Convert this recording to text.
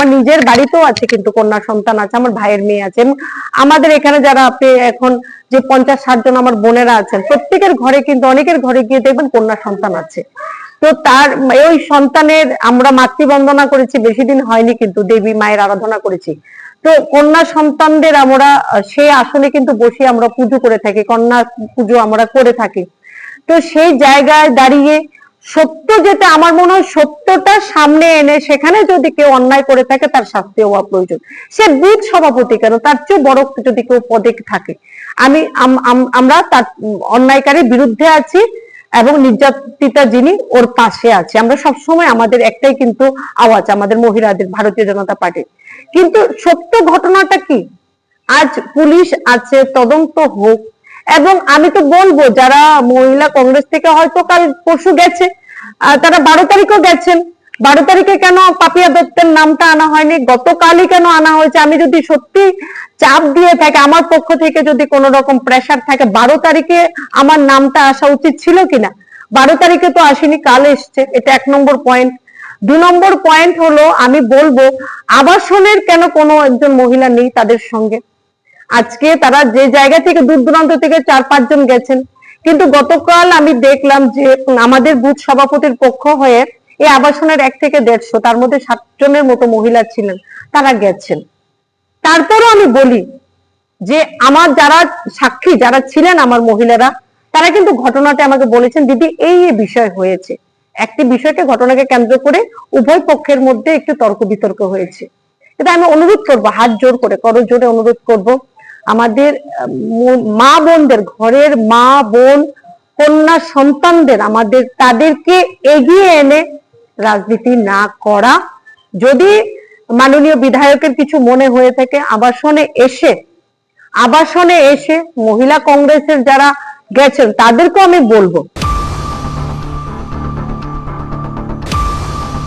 আমার নিজের বাড়িতেও আছে কিন্তু কন্যা সন্তান আছে, আমার ভাইয়ের মেয়ে আছে। আমাদের এখানে যারা আপনি এখন যে পঞ্চাশ ষাট জন আমার বোনেরা আছেন, প্রত্যেকের ঘরে কিন্তু অনেকের ঘরে গিয়ে দেখবেন কন্যা সন্তান আছে। তো তার ওই সন্তানের আমরা মাতৃবন্দনা করেছি, বেশি দিন হয়নি কিন্তু দেবী মায়ের আরাধনা করেছি। তো কন্যা সন্তানদের আমরা, সে আসলে কিন্তু বসে আমরা পুজো করে থাকি, কন্যা পুজো আমরা করে থাকি। তো সেই জায়গায় দাঁড়িয়ে সত্য যেটা আমার মনে হয় সত্যটা সামনে এনে সেখানে যদি কেউ অন্যায় করে থাকে, তার শাস্তি হওয়া প্রয়োজন। সে বুথ সভাপতি কেন? তার চেয়ে বড় যদি কেউ পদে থাকে। আমি, আম- আম- আমরা তার অন্যায়কারীর বিরুদ্ধে আছি এবং নির্যাতিতা যিনি, ওর পাশে আছে। আমরা সবসময় আমাদের একটাই কিন্তু আওয়াজ, আমাদের মহিলাদের, ভারতীয় জনতা পার্টির। কিন্তু সত্য ঘটনাটা কি? আজ পুলিশ আছে, তদন্ত হোক। এবং আমি তো বলব, যারা মহিলা কংগ্রেস থেকে হয়তো কাল পরশু গেছে তারা বারো তারিখও গেছেন। বারো তারিখে কেন পাপিয়া দত্তের নামটা আনা হয়নি? গতকালই কেন আনা হয়েছে? আমি যদি সত্যি চাপ দিয়ে থাকে, আমার পক্ষ থেকে যদি কোনো রকম প্রেসার থাকে, বারো তারিখে আমার নামটা আসা উচিত ছিল কিনা? বারো তারিখে তো আসেনি, কাল এসছে। এটা এক নম্বর পয়েন্ট দু নম্বর পয়েন্ট হলো, আমি বলব, আবাসনের কেন কোনো একজন মহিলা নেই তাদের সঙ্গে? আজকে তারা যে জায়গা থেকে, দূর দূরান্ত থেকে চার পাঁচজন গেছেন। কিন্তু গতকাল আমি দেখলাম যে আমাদের বুথ সভাপতির পক্ষ হয়ে এই আবাসনের এক থেকে দেড়শো, তার মধ্যে সাতজনের মতো মহিলা ছিলেন, তারা গেছেন। তারপরও আমি বলি যে আমার যারা সাক্ষী, যারা ছিলেন আমার মহিলারা, তারা কিন্তু ঘটনাটা আমাকে বলেছেন, দিদি, এই বিষয় হয়েছে। একটি বিষয়কে ঘটনাকে কেন্দ্র করে উভয় পক্ষের মধ্যে একটু তর্ক বিতর্ক হয়েছে। এটা আমি অনুরোধ করব, হাত জোর করে করো জোরে অনুরোধ করব। আমাদের মা বোনদের, ঘরের মা, বোন, কন্যা, সন্তানদের আমাদের, তাদেরকে এগিয়ে এনে রাজনীতি না করা। যদি মাননীয় বিধায়কের কিছু মনে হয়ে থাকে, আবাসনে এসে আবাসনে এসে মহিলা কংগ্রেসের যারা গেছেন, তাদেরকেও আমি বলব।